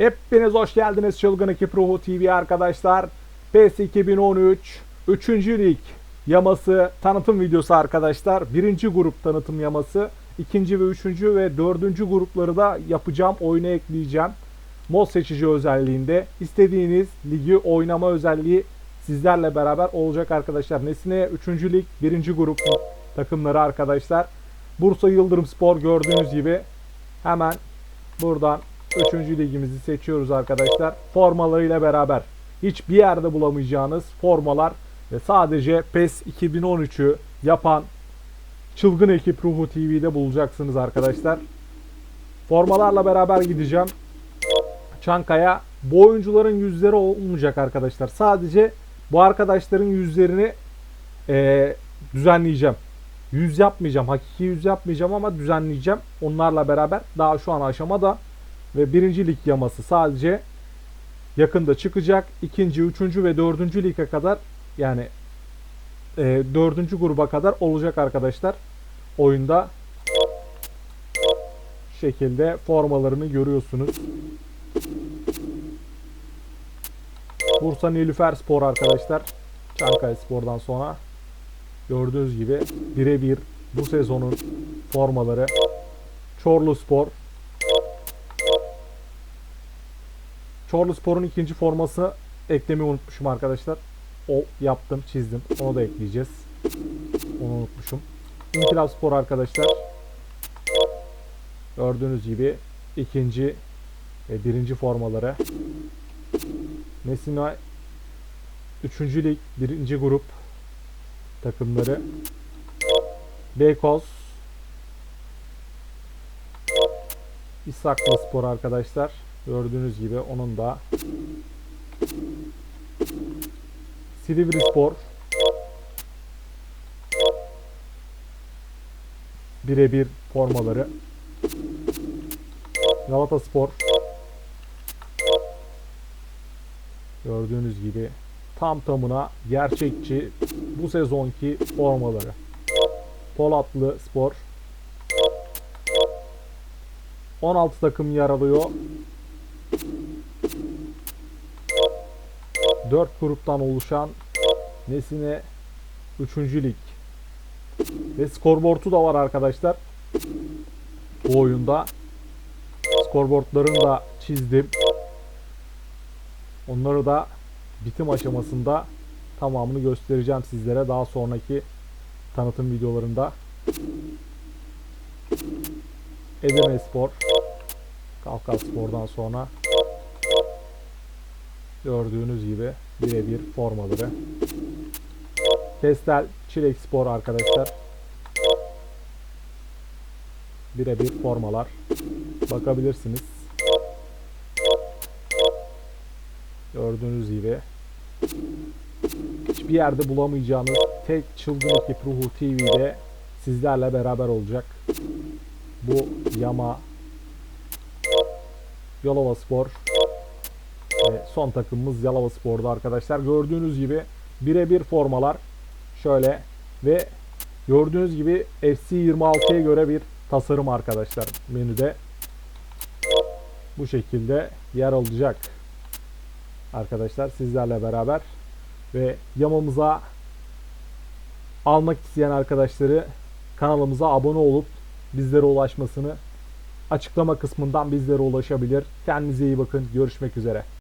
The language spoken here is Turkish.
Hepiniz hoş geldiniz Çılgın Ekip Ruhu TV arkadaşlar. PES 2013 3. Lig yaması tanıtım videosu arkadaşlar. Birinci grup tanıtım yaması. ikinci ve üçüncü ve dördüncü grupları da yapacağım. Oyuna ekleyeceğim. Mod seçici özelliğinde. istediğiniz ligi oynama özelliği sizlerle beraber olacak arkadaşlar. Nesine 3. lig 1. grup takımları arkadaşlar. Bursa Yıldırım Spor gördüğünüz gibi hemen buradan 3. ligimizi seçiyoruz arkadaşlar. Formalarıyla beraber hiçbir yerde bulamayacağınız formalar ve sadece PES 2013'ü yapan Çılgın Ekip Ruhu TV'de bulacaksınız arkadaşlar. Formalarla beraber gideceğim. Çankaya bu oyuncuların yüzleri olmayacak arkadaşlar. Sadece bu arkadaşların yüzlerini eee, düzenleyeceğim. Yüz yapmayacağım. Hakiki yüz yapmayacağım ama düzenleyeceğim. Onlarla beraber daha şu an aşamada ve birinci lig yaması sadece yakında çıkacak. İkinci, üçüncü ve dördüncü lige kadar yani e, dördüncü gruba kadar olacak arkadaşlar. Oyunda şekilde formalarını görüyorsunuz. Bursa Nilüfer Spor arkadaşlar. Çankaya Spor'dan sonra gördüğünüz gibi birebir bu sezonun formaları. Çorlu Spor. Çorlu Spor'un ikinci forması eklemeyi unutmuşum arkadaşlar. O yaptım, çizdim. Onu da ekleyeceğiz. Onu unutmuşum. İnkılap Spor arkadaşlar. Gördüğünüz gibi ikinci ve birinci formaları. Mesina 3. lig 1. grup takımları. Beykoz İshaklı Spor arkadaşlar. Gördüğünüz gibi onun da Silivri Spor birebir formaları. Galata Spor gördüğünüz gibi tam tamına gerçekçi bu sezonki formaları. Polatlı Spor. 16 takım yer alıyor. 4 gruptan oluşan Nesine 3. lig. Ve skorboardu da var arkadaşlar. Bu oyunda. Skorboardlarını da çizdim. Onları da bitim aşamasında tamamını göstereceğim sizlere daha sonraki tanıtım videolarında. Edirne Spor Kafkas Spor'dan sonra gördüğünüz gibi birebir formaları. Kestel Çilek Spor arkadaşlar. Birebir formalar. Bakabilirsiniz. Gördüğünüz gibi hiçbir yerde bulamayacağınız tek çılgın ekip ruhu TV'de sizlerle beraber olacak. Bu Yama Yalova Spor son takımımız Yalova Spor'da arkadaşlar. Gördüğünüz gibi birebir formalar şöyle ve gördüğünüz gibi FC 26'ya göre bir tasarım arkadaşlar menüde. Bu şekilde yer alacak arkadaşlar sizlerle beraber ve yamamıza almak isteyen arkadaşları kanalımıza abone olup bizlere ulaşmasını açıklama kısmından bizlere ulaşabilir. Kendinize iyi bakın. Görüşmek üzere.